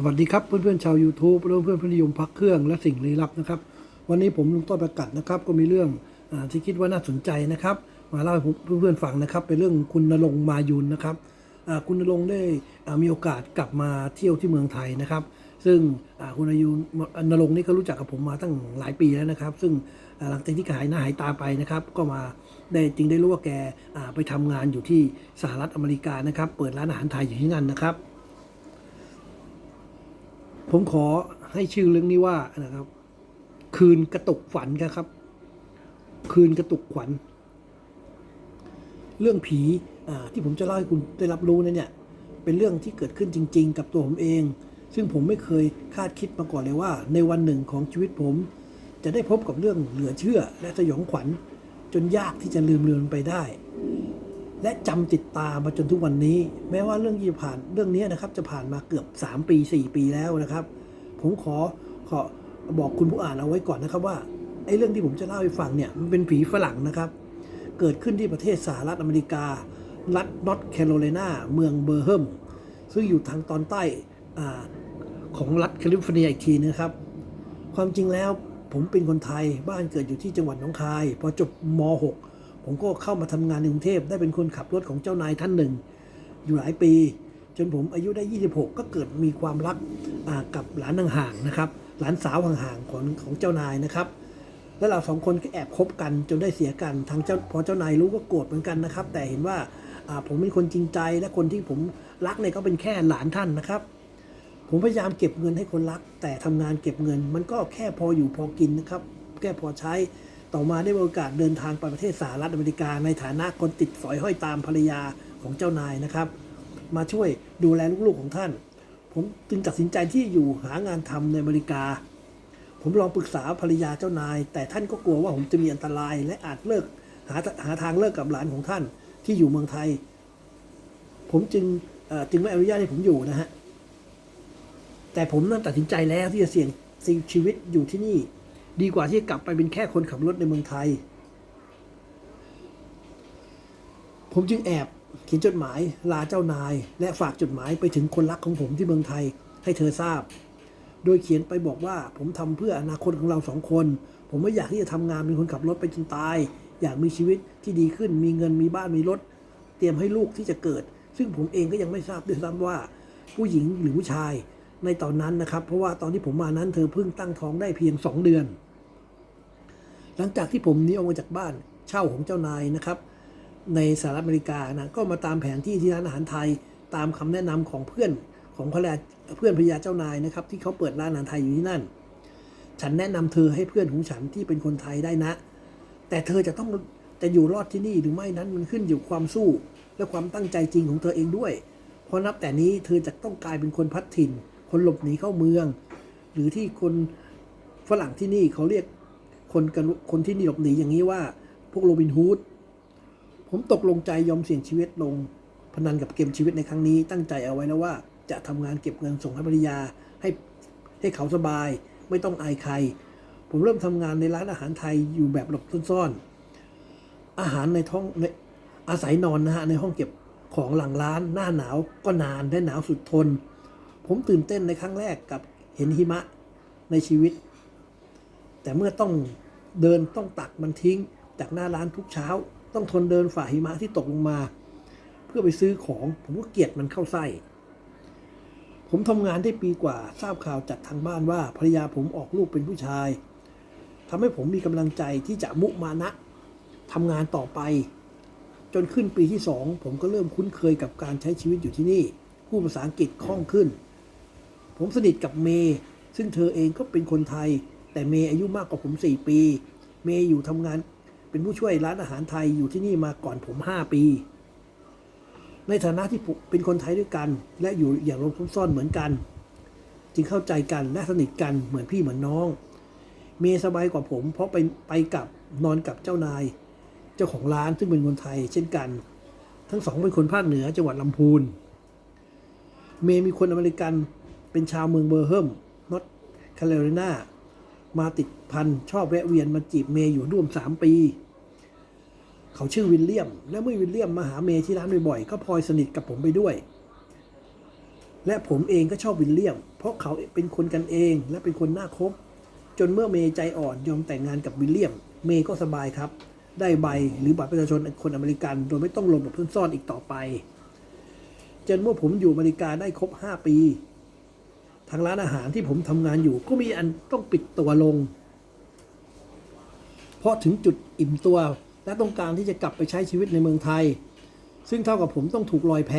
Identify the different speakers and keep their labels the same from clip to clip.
Speaker 1: สวัสดีครับเพื่อนๆชาว YouTube เพื่อนๆผู้นิยมพักเครื่องและสิ่งลี้ลับนะครับ วันนี้ผมลุงต้นประกัศนะครับ ก็มีเรื่องอที่คิดว่าน่าสนใจนะครับ มาเล่าให้เพื่อนๆฟังนะครับ เป็นเรื่องคุณนรงมายุนนะครับคุณนรงได้มีโอกาสกลับมาเที่ยวที่เมืองไทยนะครับ ซึ่งคุณอายุนรงนี่ก็รู้จักกับผมมาตั้งหลายปีแล้วนะครับ ซึ่งหลังจากที่หายหน้าหายตาไปนะครับ ก็มาได้จึงได้รู้ว่าแกไปทำงานอยู่ที่สหรัฐอเมริกานะครับ เปิดร้านอาหารไทยอยู่ที่นั่นนะครับ ผมขอให้ชื่อเรื่องนี้ว่านะครับ คืนกระตุกฝันครับ คืนกระตุกขวัญ เรื่องผีที่ผมจะเล่าให้คุณได้รับรู้นั้นเนี่ย เป็นเรื่องที่เกิดขึ้นจริง ๆ กับตัวผมเอง ซึ่งผมไม่เคยคาดคิดมาก่อนเลยว่า ในวันหนึ่งของชีวิตผม จะได้พบกับเรื่องเหลือเชื่อและสยองขวัญ จนยากที่จะลืมเลือนไปได้ และจำติดตามาจนทุกวันนี้ แม้ว่าเรื่องที่ผ่านเรื่องนี้นะครับ จะผ่านมาเกือบ 3 ปี 4 ปีแล้วนะครับ ผมขอขอบอกคุณผู้อ่านเอาไว้ก่อนนะครับว่าไอ้เรื่องที่ผมจะเล่าให้ฟังเนี่ยมันเป็นผีฝรั่งนะครับ เกิดขึ้นที่ประเทศสหรัฐอเมริกา รัฐนอตแคโรไลนาเมืองเบอร์เฮิมซึ่งอยู่ทางตอนใต้อาของรัฐแคลิฟอร์เนียอีกทีนะครับ ความจริงแล้วผมเป็นคนไทยบ้านเกิดอยู่ที่จังหวัดหนองคาย พอจบม .6 ผมก็เข้ามาทำงานในกรุงเทพได้เป็นคนขับรถของเจ้านายท่านหนึ่ง อยู่หลายปี จนผมอายุได้ 26 ก็เกิดมีความรักกับหลานห่างๆนะครับ หลานสาวห่างๆของของเจ้านายนะครับ แล้วเราสองคนก็แอบคบกันจนได้เสียกันทางเจ้าพอเจ้านายรู้ก็โกรธเหมือนกันนะครับ แต่เห็นว่าผมเป็นคนจริงใจและคนที่ผมรักเนี่ยก็เป็นแค่หลานท่านนะครับ ผมพยายามเก็บเงินให้คนรัก แต่ทำงานเก็บเงิน มันก็แค่พออยู่พอกินนะครับแค่พอใช้ ต่อมาได้มีโอกาสเดินทางไปประเทศสหรัฐอเมริกา ในฐานะคนติดสอยห้อยตามภรรยาของเจ้านายนะครับ มาช่วยดูแลลูกๆของท่าน ผมจึงตัดสินใจที่อยู่หางานทำในอเมริกา ผมลองปรึกษาภรรยาเจ้านาย แต่ท่านก็กลัวว่าผมจะมีอันตราย และอาจเลิกหาหาทางเลิกกับหลานของท่านที่อยู่เมืองไทย ผมจึงจึงไม่อนุญาตให้ผมอยู่นะฮะแต่ผมนั้นตัดสินใจแล้วที่จะเสี่ยงชีวิตอยู่ที่นี่ ดีกว่าที่กลับไปเป็นแค่คนขับรถในเมืองไทย ผมจึงแอบเขียนจดหมายลาเจ้านาย และฝากจดหมายไปถึงคนรักของผมที่เมืองไทยให้เธอทราบ โดยเขียนไปบอกว่าผมทำเพื่ออนาคตของเราสองคน ผมไม่อยากที่จะทำงานเป็นคนขับรถไปจนตาย อยากมีชีวิตที่ดีขึ้น มีเงินมีบ้านมีรถ เตรียมให้ลูกที่จะเกิด ซึ่งผมเองก็ยังไม่ทราบด้วยซ้ำว่า ผู้หญิงหรือผู้ชายในตอนนั้นนะครับ เพราะว่าตอนที่ผมมานั้นเธอเพิ่งตั้งท้องได้เพียง 2 เดือน หลังจากที่ผมหนีออกมาจากบ้านเช่าของเจ้านายนะครับ ในสหรัฐอเมริกานะก็มาตามแผนที่ที่ร้านอาหารไทยตามคำแนะนำของเพื่อนของภรรยาเพื่อนภรรยาเจ้านายนะครับ ที่เขาเปิดร้านอาหารไทยอยู่ที่นั่น ฉันแนะนำเธอให้เพื่อนของฉันที่เป็นคนไทยได้นะ แต่เธอจะต้องจะอยู่รอดที่นี่หรือไม่นั้นมันขึ้นอยู่ความสู้ และความตั้งใจจริงของเธอเองด้วย เพราะนับแต่นี้เธอจะต้องกลายเป็นคนพัดถิ่น คนหลบหนีเข้าเมือง หรือที่คนฝรั่งที่นี่เขาเรียก คนกันคนที่นี่หลบหนีอย่างนี้ว่า พวกโรบินฮูดผมตกลงใจยอมเสี่ยงชีวิตลงพนันกับเกมชีวิตในครั้งนี้ ตั้งใจเอาไว้แล้วว่า จะทำงานเก็บเงินส่งให้ภรรยาให้ให้เขาสบาย ไม่ต้องอายใคร ผมเริ่มทำงานในร้านอาหารไทยอยู่แบบหลบซ่อนๆ อาหารในท้องในอาศัยนอนนะฮะในห้องเก็บของหลังร้านหน้าหนาวก็นานและหนาวสุดทน ผมตื่นเต้นในครั้งแรกกับเห็นหิมะในชีวิต แต่เมื่อต้องเดินต้องตักมันทิ้ง จากหน้าร้านทุกเช้า ต้องทนเดินฝ่าหิมะที่ตกลงมา เพื่อไปซื้อของผมก็เกลียดมันเข้าไส้ผมทำงานได้ปีกว่าทราบข่าวจากทางบ้านว่าภรรยาผมออกลูกเป็นผู้ชายทำให้ผมมีกำลังใจที่จะมุมานะทำงานต่อไป จนขึ้นปีที่สองผมก็เริ่มคุ้นเคยกับการใช้ชีวิตอยู่ที่นี่พูดภาษาอังกฤษคล่องขึ้น ผมสนิทกับเมย์ซึ่งเธอเองก็เป็นคนไทย แต่เมย์อายุมากกว่าผม4ปี เมย์อยู่ทำงาน เป็นผู้ช่วยร้านอาหารไทยอยู่ที่นี่มาก่อนผม5ปี ในฐานะที่เป็นคนไทยด้วยกัน และอยู่อย่างหลบซ่อนเหมือนกัน จึงเข้าใจกันและสนิทกันเหมือนพี่เหมือนน้อง เมย์สบายกว่าผม เพราะไปไปกับนอนกับเจ้านาย เจ้าของร้านซึ่งเป็นคนไทย เช่นกัน ทั้งสองเป็นคนภาคเหนือจังหวัดลำพูน เมย์มีคนอเมริกันเป็นชาวเมืองเบอร์เฮิมนอตแคโรไลนา มาติดพันชอบแวะเวียนมาจีบเมย์อยู่ร่วมสามปี เขาชื่อวิลเลียม และเมื่อวิลเลียมมาหาเมย์ที่ร้านบ่อยๆก็พลอยสนิทกับผมไปด้วย และผมเองก็ชอบวิลเลียม เพราะเขาเป็นคนกันเองและเป็นคนน่าคบ จนเมื่อเมย์ใจอ่อนยอมแต่งงานกับวิลเลียม เมย์ก็สบายครับ ได้ใบหรือบัตรประชาชนคนอเมริกัน โดยไม่ต้องหลบหลบซ่อนอีกต่อไปจนเมื่อผมอยู่อเมริกาได้ครบ 5 ปี ทางร้านอาหารที่ผมทำงานอยู่ก็มีอันต้องปิดตัวลง เพราะถึงจุดอิ่มตัว และต้องการที่จะกลับไปใช้ชีวิตในเมืองไทย ซึ่งเท่ากับผมต้องถูกลอยแพ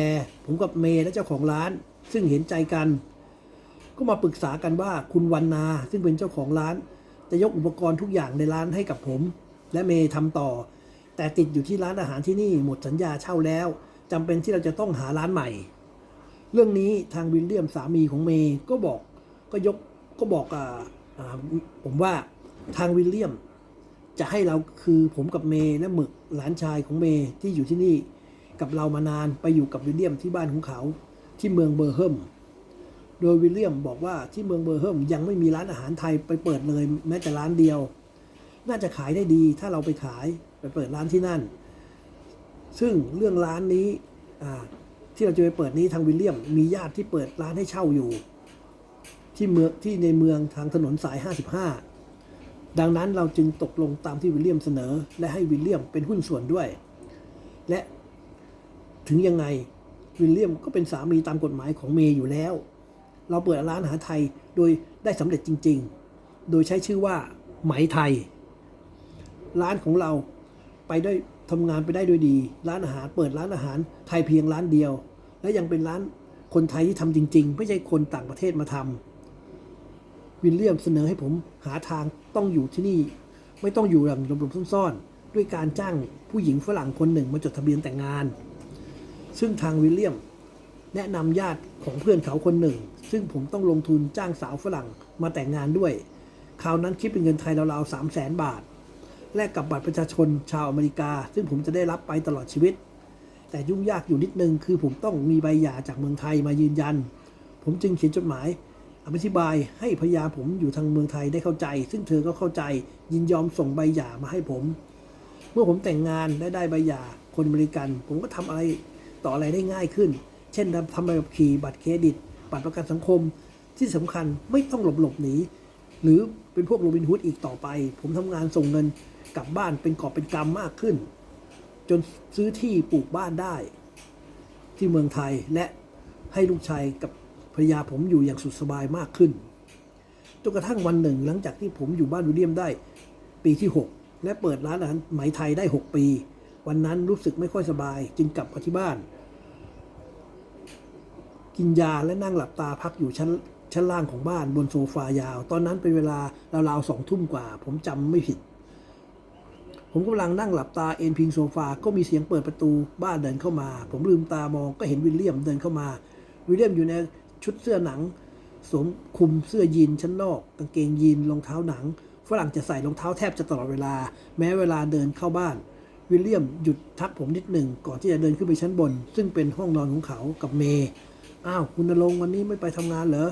Speaker 1: ผมกับเมย์และเจ้าของร้าน ซึ่งเห็นใจกัน ก็มาปรึกษากันว่าคุณวันนา ซึ่งเป็นเจ้าของร้าน จะยกอุปกรณ์ทุกอย่างในร้านให้กับผม และเมย์ทำต่อ แต่ติดอยู่ที่ร้านอาหารที่นี่หมดสัญญาเช่าแล้วจำเป็นที่เราจะต้องหาร้านใหม่ เรื่องนี้ทางวิลเลียมสามีของเมย์ก็บอกก็ยกก็บอกอ่าผมว่าทางวิลเลียม จะให้เราคือผมกับเมย์และหมึกหลานชายของเมย์ที่อยู่ที่นี่กับเรามานานไปอยู่กับวิลเลียมที่บ้านของเขาที่เมืองเบอร์เฮิมโดยวิลเลียมบอกว่าที่เมืองเบอร์เฮิมยังไม่มีร้านอาหารไทยไปเปิดเลยแม้แต่ร้านเดียว น่าจะขายได้ดีถ้าเราไปขายไปเปิดร้านที่นั่น ซึ่งเรื่องร้านนี้อ่า ที่เราจะไปเปิดนี้ทางวิลเลียม มีญาติที่เปิดร้านให้เช่าอยู่ ที่เมืองที่ในเมืองทางถนนสาย 55 ดังนั้นเราจึงตกลงตามที่วิลเลียมเสนอ และให้วิลเลียมเป็นหุ้นส่วนด้วย และถึงยังไงวิลเลียมก็เป็นสามีตามกฎหมายของเมย์อยู่แล้ว เราเปิดร้านอาหารไทยโดยได้สำเร็จจริง ๆ โดยใช้ชื่อว่าไหมไทย ร้านของเราไปได้ทำงานไปได้ด้วยดี ร้านอาหารเปิดร้านอาหารไทยเพียงร้านเดียว และยังเป็นร้านคนไทยที่ทำจริง ๆ ไม่ใช่คนต่างประเทศมาทำวิลเลียมเสนอให้ผมหาทางต้องอยู่ที่นี่ ไม่ต้องอยู่อย่างหลบๆซ่อนๆด้วยการจ้างผู้หญิงฝรั่งคนหนึ่งมาจดทะเบียนแต่งงาน ซึ่งทางวิลเลียมแนะนำญาติของเพื่อนเขาคนหนึ่ง ซึ่งผมต้องลงทุนจ้างสาวฝรั่งมาแต่งงานด้วยคราวนั้นคิดเป็นเงินไทยราวๆสามแสนบาท แลกกับบัตรประชาชนชาวอเมริกา ซึ่งผมจะได้รับไปตลอดชีวิต แต่ยุ่งยากอยู่นิดนึง คือผมต้องมีใบหย่าจากเมืองไทยมายืนยัน ผมจึงเขียนจดหมายอธิบายให้ภรรยาผมอยู่ทางเมืองไทยได้เข้าใจ ซึ่งเธอก็เข้าใจยินยอมส่งใบหย่ามาให้ผม เมื่อผมแต่งงานและได้ใบหย่าคนอเมริกันผมก็ทำอะไรต่ออะไรได้ง่ายขึ้น เช่นทำใบขับขี่บัตรเครดิต บัตรประกันสังคม ที่สำคัญไม่ต้องหลบหลบหนีหรือเป็นพวกโรบินฮูดอีกต่อไป ผมทำงานส่งเงินกลับบ้านเป็นกอบเป็นกำมากขึ้น จนซื้อที่ปลูกบ้านได้ ที่เมืองไทยและให้ลูกชายกับภรรยาผมอยู่อย่างสุดสบายมากขึ้นจนกระทั่งวันหนึ่ง หลังจากที่ผมอยู่บ้านวิลเลียมได้ปีที่ 6 และเปิดร้านอาหารไหมไทยได้ 6 ปี วันนั้นรู้สึกไม่ค่อยสบาย จึงกลับมาที่บ้าน กินยาและนั่งหลับตาพักอยู่ชั้นชั้นล่างของบ้านบนโซฟายาว ตอนนั้นเป็นเวลาราวๆสองทุ่มกว่า ผมจำไม่ผิด ผมกำลังนั่งหลับตาเอนพิงโซฟา ก็มีเสียงเปิดประตูบ้านเดินเข้ามา ผมลืมตามองก็เห็นวิลเลียมเดินเข้ามา วิลเลียมอยู่ในชุดเสื้อหนัง สวมคลุมเสื้อยีนชั้นนอก กางเกงยีนรองเท้าหนัง ฝรั่งจะใส่รองเท้าแทบจะตลอดเวลา แม้เวลาเดินเข้าบ้าน วิลเลียมหยุดทักผมนิดหนึ่งก่อนที่จะเดินขึ้นไปชั้นบน ซึ่งเป็นห้องนอนของเขากับเมย์อ้าวคุณนรงวันนี้ไม่ไปทำงานเหรอ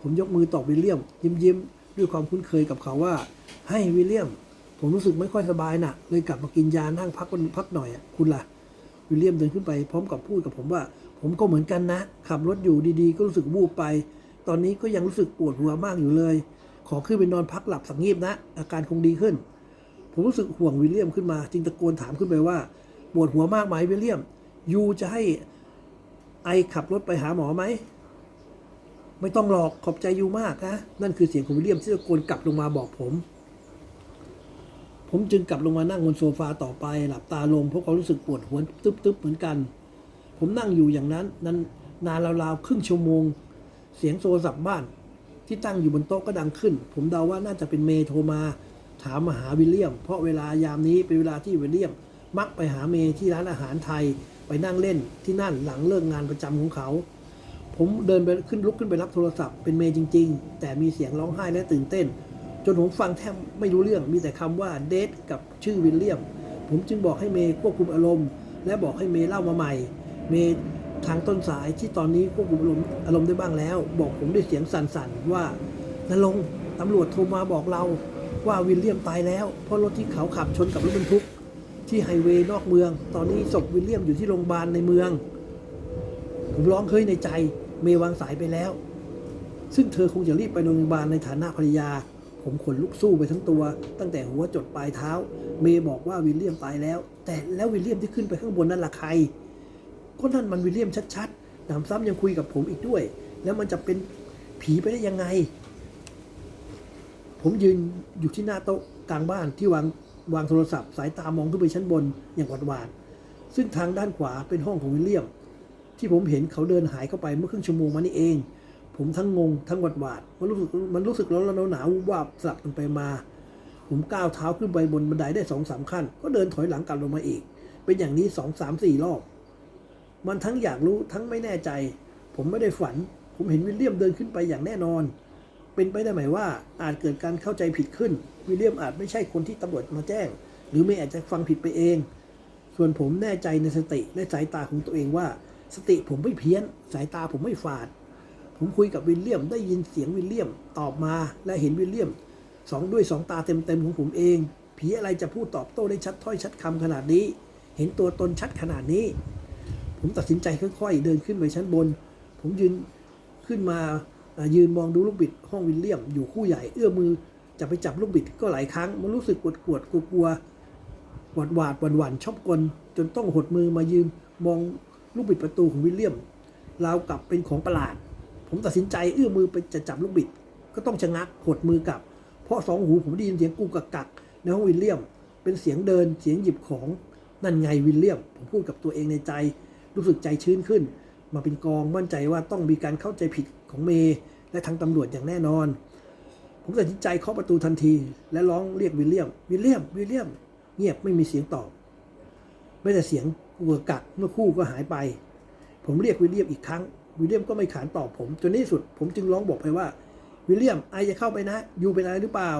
Speaker 1: ผมยกมือตอบวิลเลียม ยิ้มยิ้มด้วยความคุ้นเคยกับเขาว่า ให้วิลเลียม ผมรู้สึกไม่ค่อยสบายนะ่ะเลยกลับมากินยานั่งพักวันพักหน่อยอะคุณล่ะวิลเลียมเดินขึ้นไปพร้อมกับพูดกับผมว่า ผมก็เหมือนกันนะ ขับรถอยู่ดีๆ ก็รู้สึกวูบไป ตอนนี้ก็ยังรู้สึกปวดหัวมากอยู่เลย ขอขึ้นไปนอนพักหลับสักงีบนะ อาการคงดีขึ้น ผมรู้สึกห่วงวิลเลียมขึ้นมา จึงตะโกนถามขึ้นไปว่า ปวดหัวมากไหมวิลเลียมยูจะให้ไอขับรถไปหาหมอไหมไม่ต้องหรอกขอบใจยูมากนะนั่นคือเสียงของวิลเลียมที่ตะโกนกลับลงมาบอกผม ผมจึงกลับลงมานั่งบนโซฟาต่อไปหลับตาลงเพราะความรู้สึกปวดหัวตึ๊บๆเหมือนกัน ผมนั่งอยู่อย่างนั้นนั้นนานราวๆครึ่งชั่วโมง เสียงโทรศัพท์บ้าน ที่ตั้งอยู่บนโต๊ะก็ดังขึ้น ผมเดาว่าน่าจะเป็นเมย์โทรมา ถามมาหาวิลเลียม เพราะเวลายามนี้เป็นเวลาที่วิลเลียม มักไปหาเมย์ที่ร้านอาหารไทยไปนั่งเล่นที่นั่นหลังเลิกงานประจำของเขา ผมเดินไปขึ้นลุกขึ้นไปรับโทรศัพท์เป็นเมย์จริง ๆ แต่มีเสียงร้องไห้และตื่นเต้น จนผมฟังแทบไม่รู้เรื่องมีแต่คำว่าเดทกับชื่อวิลเลียม ผมจึงบอกให้เมย์ควบคุมอารมณ์ และบอกให้เมย์เล่ามาใหม่ เมย์ทางต้นสายที่ตอนนี้ควบคุมอารมณ์อารมณ์ได้บ้างแล้ว บอกผมด้วยเสียงสั่นๆว่านรงค์ตำรวจโทรมาบอกเราว่าวิลเลียมตายแล้ว เพราะรถที่เขาขับชนกับรถบรรทุก ที่ไฮเวย์นอกเมือง ตอนนี้ศพวิลเลียมอยู่ที่โรงพยาบาลในเมืองผมร้องเฮ้ยในใจ เมย์วางสายไปแล้ว ซึ่งเธอคงจะรีบไปโรงพยาบาลในฐานะภรรยา ผมขนลุกสู้ไปทั้งตัว ตั้งแต่หัวจดปลายเท้า เมย์บอกว่าวิลเลียมตายแล้ว แต่แล้ววิลเลียมที่ขึ้นไปข้างบนนั่นล่ะใครก็นั่นมันวิลเลียมชัดๆหนำซ้ำยังคุยกับผมอีกด้วย แล้วมันจะเป็นผีไปได้ยังไง ผมยืนอยู่ที่หน้าโต๊ะกลางบ้านที่วางวางโทรศัพท์ สายตามองขึ้นไปชั้นบนอย่างหวาดหวาดซึ่งทางด้านขวาเป็นห้องของวิลเลียม ที่ผมเห็นเขาเดินหายเข้าไปเมื่อครึ่งชั่วโมงมานี่เอง ผมทั้งงงทั้งหวาดหวาดมันรู้สึกมันรู้สึกร้อนร้อนหนาววาบสลับกันไปมา ผมก้าวเท้าขึ้นไปบนบันไดได้สองสามขั้น ก็เดินถอยหลังกลับลงมาอีก เป็นอย่างนี้สองสามสี่รอบ มันทั้งอยากรู้ทั้งไม่แน่ใจ ผมไม่ได้ฝัน ผมเห็นวิลเลียมเดินขึ้นไปอย่างแน่นอน เป็นไปได้ไหมว่าอาจเกิดการเข้าใจผิดขึ้น วิลเลียมอาจไม่ใช่คนที่ตำรวจมาแจ้ง หรือไม่อาจจะฟังผิดไปเอง ส่วนผมแน่ใจในสติและสายตาของตัวเองว่า สติผมไม่เพี้ยน สายตาผมไม่ฝาด ผมคุยกับวิลเลียม ได้ยินเสียงวิลเลียมตอบมา และเห็นวิลเลียมสองด้วยสองตาเต็มๆของผมเอง ผีอะไรจะพูดตอบโต้ได้ชัดถ้อยชัดคำขนาดนี้ เห็นตัวตนชัดขนาดนี้ ผมตัดสินใจค่อยๆ เดินขึ้นไปชั้นบน ผมยืนขึ้นมายืนมองดูลูกบิดห้องวิลเลียม อยู่คู่ใหญ่เอื้อมมือจะไปจับลูกบิดก็หลายครั้ง มันรู้สึกปวดปวดๆกลัวๆหวาดหวาดหวั่นหวั่นชอบกลจนต้องหดมือมายืนมองลูกบิดประตูของวิลเลียมราวกับเป็นของประหลาด ผมตัดสินใจเอื้อมมือไปจะจับลูกบิด ก็ต้องชะงักหดมือกลับ เพราะสองหูผมได้ยินเสียงกูกักกักในห้องวิลเลียม เป็นเสียงเดินเสียงหยิบของนั่นไงวิลเลียม ผมพูดกับตัวเองในใจ รู้สึกใจชื้นขึ้น มาเป็นกองมั่นใจว่าต้องมีการเข้าใจผิดของเมย์และทางตำรวจอย่างแน่นอน ผมตัดสินใจเคาะประตูทันที และร้องเรียกวิลเลียม วิลเลียม วิลเลียม เงียบไม่มีเสียงตอบไม่แต่เสียงกัวกักเมื่อคู่ก็หายไป ผมเรียกวิลเลียมอีกครั้ง วิลเลียมก็ไม่ขานตอบผมจนในที่สุด ผมจึงร้องบอกไปว่า วิลเลียมไอจะเข้าไปนะอยู่เป็นอะไรหรือเปล่า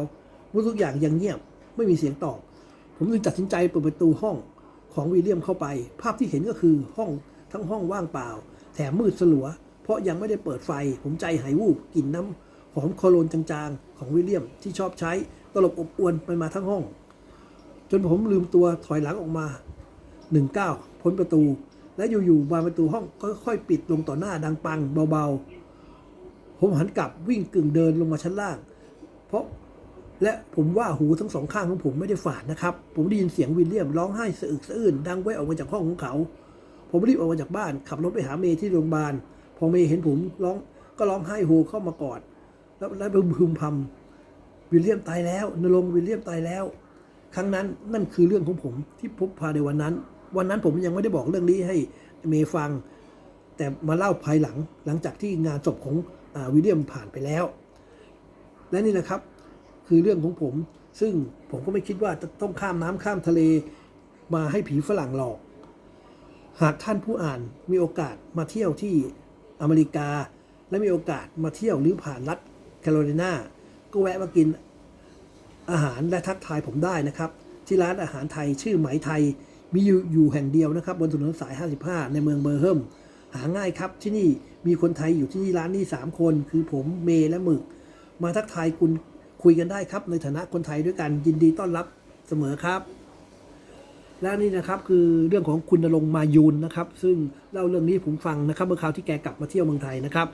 Speaker 1: มื่อทุกอย่างยังเงียบไม่มีเสียงตอบ ผมจึงตัดสินใจเปิดประตูห้องของวิลเลียมเข้าไป ภาพที่เห็นก็คือห้องทั้งห้องว่างเปล่า แถมมืดสลัว เพราะยังไม่ได้เปิดไฟ ผมใจหายวูบกลิ่นน้ำหอมโคโลนจางๆ ของวิลเลียมที่ชอบใช้ตลบอบอวนไปมาทั้งห้อง จนผมลืมตัวถอยหลังออกมาหนึ่งก้าวพ้นประตู และอยู่ๆบานประตูห้องก็ค่อยๆปิดลงต่อหน้าดังปังเบาๆ ผมหันกลับวิ่งกึ่งเดินลงมาชั้นล่าง เพราะและผมว่าหูทั้งสองข้างของผมไม่ได้ฝาดนะครับ ผมได้ยินเสียงวิลเลียมร้องไห้สะอึกสะอื้นดังแว่วออกมาจากห้องของเขา ผมรีบออกมาจากบ้าน ขับรถไปหาเมย์ที่โรงพยาบาล พอเมย์เห็นผมร้องก็ร้องไห้โฮเข้ามากอด แล้วแล้วพึมพำวิลเลียมตายแล้วนรงวิลเลียมตายแล้ว ครั้งนั้นนั่นคือเรื่องของผมที่พบพาในวันนั้น วันนั้นผมยังไม่ได้บอกเรื่องนี้ให้เมย์ฟัง แต่มาเล่าภายหลังหลังจากที่งานศพของอวิลเลียมผ่านไปแล้ว และนี่นะครับคือเรื่องของผม ซึ่งผมก็ไม่คิดว่าจะต้องข้ามน้ำข้ามทะเลมาให้ผีฝรั่งหลอก หากท่านผู้อ่านมีโอกาสมาเที่ยวที่อเมริกา และมีโอกาสมาเที่ยวหรือผ่านรัฐแคโรไลนาก็แวะมากินอาหารและทักทายผมได้นะครับ ที่ร้านอาหารไทยชื่อไหมไทย มีอยู่อยู่แห่งเดียวนะครับ บนถนนสาย 55 ในเมืองเบอร์เฮิมหาง่ายครับที่นี่มีคนไทยอยู่ที่นี่ร้านนี้ 3 คน คือผมเมย์และหมึก มาทักทายคุณคุยกันได้ครับ ในฐานะคนไทยด้วยกันยินดีต้อนรับเสมอครับ และนี่นะครับคือเรื่องของคุณนรงมายูนนะครับ ซึ่งเล่าเรื่องนี้ผมฟังนะครับเมื่อคราวที่แกกลับมาเที่ยวเมืองไทยนะครับ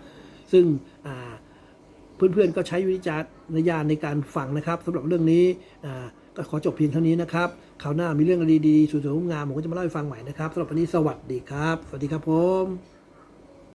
Speaker 1: ซึ่งเพื่อนๆก็ใช้วิจารณญาณในการฟังนะครับสำหรับเรื่องนี้ ก็ขอจบเพียงเท่านี้นะครับคราวหน้ามีเรื่องดีๆสวยๆงามผมก็จะมาเล่าให้ฟังใหม่นะครับสำหรับวันนี้สวัสดีครับ สวัสดีครับผม